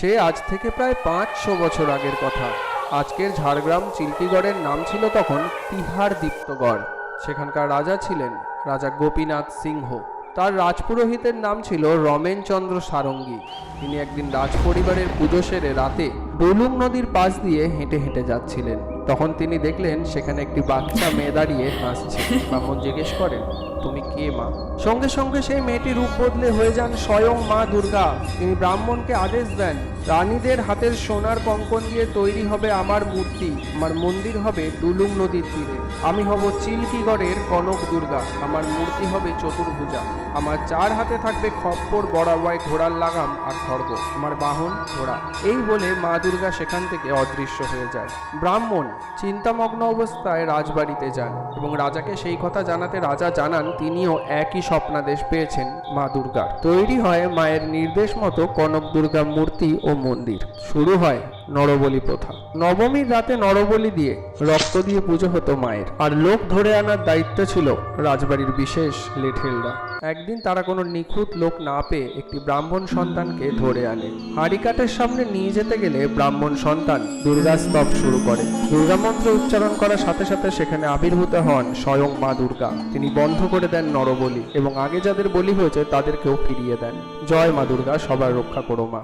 সে আজ থেকে প্রায় পাঁচশো বছর আগের কথা। আজকের ঝাড়গ্রাম চিল্কিগড়ের নাম ছিল তখন তিহার দীপ্তগড়। সেখানকার রাজা ছিলেন রাজা গোপীনাথ সিংহ। তার রাজপুরোহিতের নাম ছিল রমেনচন্দ্র সারঙ্গী। তিনি একদিন রাজপরিবারের পুজো সেরে রাতে ডলুং নদীর পাশ দিয়ে হেঁটে হেঁটে যাচ্ছিলেন। তখন তিনি দেখলেন সেখানে একটি বাচ্চা মেয়ে দাঁড়িয়ে হাসছে। ব্রাহ্মণ জিজ্ঞেস করেন তুমি কে, মা? সঙ্গে সঙ্গে সেই মেয়েটি রূপ বদলে হয়ে যান স্বয়ং মা দুর্গা। তিনি ব্রাহ্মণকে আদেশ দেন, রানীদের হাতের সোনার কঙ্কন দিয়ে তৈরি হবে আমার মূর্তি, আমার মন্দির হবে ডুলুং নদীর তীরে। আমি হব চিল্কিগড়ের কনক দুর্গা, আমার মূর্তি হবে চতুর্ভুজা। আমার চার হাতে থাকবে খপ্পর বড়াবাই ঘোড়ার লাগাম আর খড়গ, আমার বাহন ঘোড়া। এই বলে মা দুর্গা সেখান থেকে অদৃশ্য হয়ে যায়। ব্রাহ্মণ চিন্তামগ্ন অবস্থায় রাজবাড়িতে যান এবং রাজাকে সেই কথা জানাতে রাজা জানান তিনিও একই স্বপ্নাদেশ পেয়েছেন মা দুর্গার। তৈরি হয় মায়ের নির্দেশ মতো কনক দুর্গা মূর্তি ও মন্দির। শুরু হয় নরবলি প্রথা। নবমীর রাতে নরবলি দিয়ে রক্ত দিয়ে পুজো হতো মায়ের। আর লোক ধরে আনার দায়িত্ব ছিল রাজবাড়ির বিশেষ লেঠেলরা। একদিন তারা কোনো নিখুঁত লোক না পেয়ে একটি ব্রাহ্মণ সন্তানকে ধরে আনে। হাড়িকাঠের সামনে নিয়ে যেতে গেলে ব্রাহ্মণ সন্তান দুর্গাস্তব শুরু করে। দুর্গা মন্ত্র উচ্চারণ করার সাথে সাথে সেখানে আবির্ভূত হন স্বয়ং মা দুর্গা। তিনি বন্ধ করে দেন নরবলি এবং আগে যাদের বলি হয়েছে তাদেরকেও ফিরিয়ে দেন। জয় মা দুর্গা, সবার রক্ষা করো মা।